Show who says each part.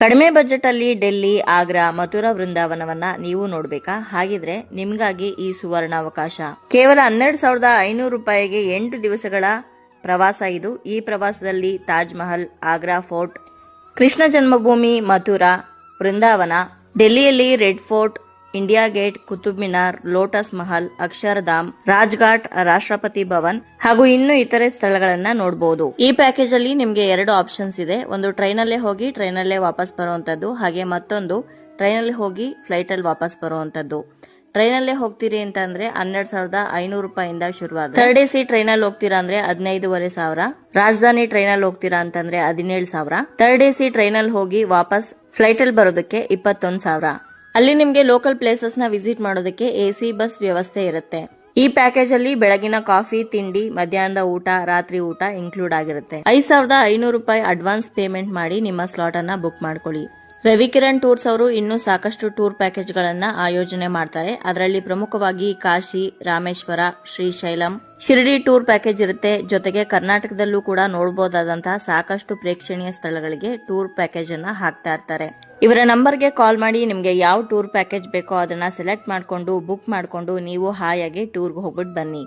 Speaker 1: ಕಡಿಮೆ ಬಜೆಟ್ ಅಲ್ಲಿ ಡೆಲ್ಲಿ, ಆಗ್ರಾ, ಮಥುರಾ ವೃಂದಾವನವನ್ನ ನೀವು ನೋಡ್ಬೇಕಾ? ಹಾಗಿದ್ರೆ ನಿಮ್ಗಾಗಿ ಈ ಸುವರ್ಣ ಅವಕಾಶ ಕೇವಲ ಹನ್ನೆರಡು ಸಾವಿರದ ಐನೂರು ರೂಪಾಯಿಗೆ ಎಂಟು ದಿವಸಗಳ ಪ್ರವಾಸ ಇದು. ಈ ಪ್ರವಾಸದಲ್ಲಿ Taj Mahal, Agra fort, Krishna Janmabhoomi, Mathura, Vrindavan, ಡೆಲ್ಲಿಯಲ್ಲಿ red fort India gate, Qutub Minar, lotus Mahal Akshardham Rajghat, Rashtrapati Bhavan ಹಾಗೂ ಇನ್ನು ಇತರೆ ಸ್ಥಳಗಳನ್ನ ನೋಡಬಹುದು ಈ ಪ್ಯಾಕೇಜ್ ಅಲ್ಲಿ ನಿಮ್ಗೆ ಎರಡು ಆಪ್ಷನ್ಸ್ ಇದೆ. ಒಂದು ಟ್ರೈನ್ ಅಲ್ಲೇ ಹೋಗಿ ಟ್ರೈನ್ ಅಲ್ಲೇ ವಾಪಸ್ ಬರುವಂತದ್ದು. ಹಾಗೆ ಮತ್ತೊಂದು ಟ್ರೈನ್ ಅಲ್ಲಿ ಹೋಗಿ ಫ್ಲೈಟ್ ಅಲ್ಲಿ ವಾಪಸ್ ಬರುವಂತದ್ದು. ಟ್ರೈನ್ ಅಲ್ಲೇ ಹೋಗ್ತೀರಿ ಅಂತ ಅಂದ್ರೆ ಹನ್ನೆರಡ್ ಸಾವಿರದ ಐನೂರು ರೂಪಾಯಿಂದ ಶುರುವಾದ ಥರ್ಡ್ ಎ ಸಿ ಟ್ರೈನ್ ಅಲ್ಲಿ ಹೋಗ್ತೀರಾ ಅಂದ್ರೆ ಹದಿನೈದುವರೆ ಸಾವಿರ. ರಾಜಧಾನಿ ಟ್ರೈನ್ ಅಲ್ಲಿ ಹೋಗ್ತೀರಾ ಅಂತಂದ್ರೆ ಹದಿನೇಳು ಸಾವಿರ. ಥರ್ಡ್ ಎ ಸಿ ಟ್ರೈನ್ ಅಲ್ಲಿ ಹೋಗಿ ವಾಪಸ್ ಫ್ಲೈಟ್ ಅಲ್ಲಿ ಬರೋದಕ್ಕೆ ಇಪ್ಪತ್ತೊಂದು ಸಾವಿರ. ಅಲ್ಲಿ ನಿಮಗೆ ಲೋಕಲ್ ಪ್ಲೇಸಸ್ನ ವಿಸಿಟ್ ಮಾಡೋದಕ್ಕೆ ಎ ಸಿ ಬಸ್ ವ್ಯವಸ್ಥೆ ಇರುತ್ತೆ. ಈ ಪ್ಯಾಕೇಜ್ ಅಲ್ಲಿ ಬೆಳಗಿನ ಕಾಫಿ ತಿಂಡಿ, ಮಧ್ಯಾಹ್ನದ ಊಟ, ರಾತ್ರಿ ಊಟ ಇನ್ಕ್ಲೂಡ್ ಆಗಿರುತ್ತೆ. ಐದ್ ಸಾವಿರದ ಐನೂರು ರೂಪಾಯಿ ಅಡ್ವಾನ್ಸ್ ಪೇಮೆಂಟ್ ಮಾಡಿ ನಿಮ್ಮ ಸ್ಲಾಟ್ ಅನ್ನ ಬುಕ್ ಮಾಡ್ಕೊಳ್ಳಿ. ರವಿಕಿರಣ್ ಟೂರ್ಸ್ ಅವರು ಇನ್ನೂ ಸಾಕಷ್ಟು ಟೂರ್ ಪ್ಯಾಕೇಜ್ ಗಳನ್ನ ಆಯೋಜನೆ ಮಾಡ್ತಾರೆ. ಅದರಲ್ಲಿ ಪ್ರಮುಖವಾಗಿ ಕಾಶಿ, ರಾಮೇಶ್ವರ, ಶ್ರೀಶೈಲಂ. ಶಿರಡಿ ಟೂರ್ ಪ್ಯಾಕೇಜ್ ಇರುತ್ತೆ. ಜೊತೆಗೆ ಕರ್ನಾಟಕದಲ್ಲೂ ಕೂಡ ನೋಡಬಹುದಾದಂತಹ ಸಾಕಷ್ಟು ಪ್ರೇಕ್ಷಣೀಯ ಸ್ಥಳಗಳಿಗೆ ಟೂರ್ ಪ್ಯಾಕೇಜ್ ಅನ್ನ ಹಾಕ್ತಾ ಇರ್ತಾರೆ. ಇವರ ನಂಬರ್ಗೆ ಕಾಲ್ ಮಾಡಿ ನಿಮಗೆ ಯಾವ ಟೂರ್ ಪ್ಯಾಕೇಜ್ ಬೇಕೋ ಅದನ್ನ ಸೆಲೆಕ್ಟ್ ಮಾಡ್ಕೊಂಡು ಬುಕ್ ಮಾಡ್ಕೊಂಡು ನೀವು ಹಾಯಾಗಿ ಟೂರ್ಗೆ ಹೋಗ್ಬಿಟ್ಟು ಬನ್ನಿ.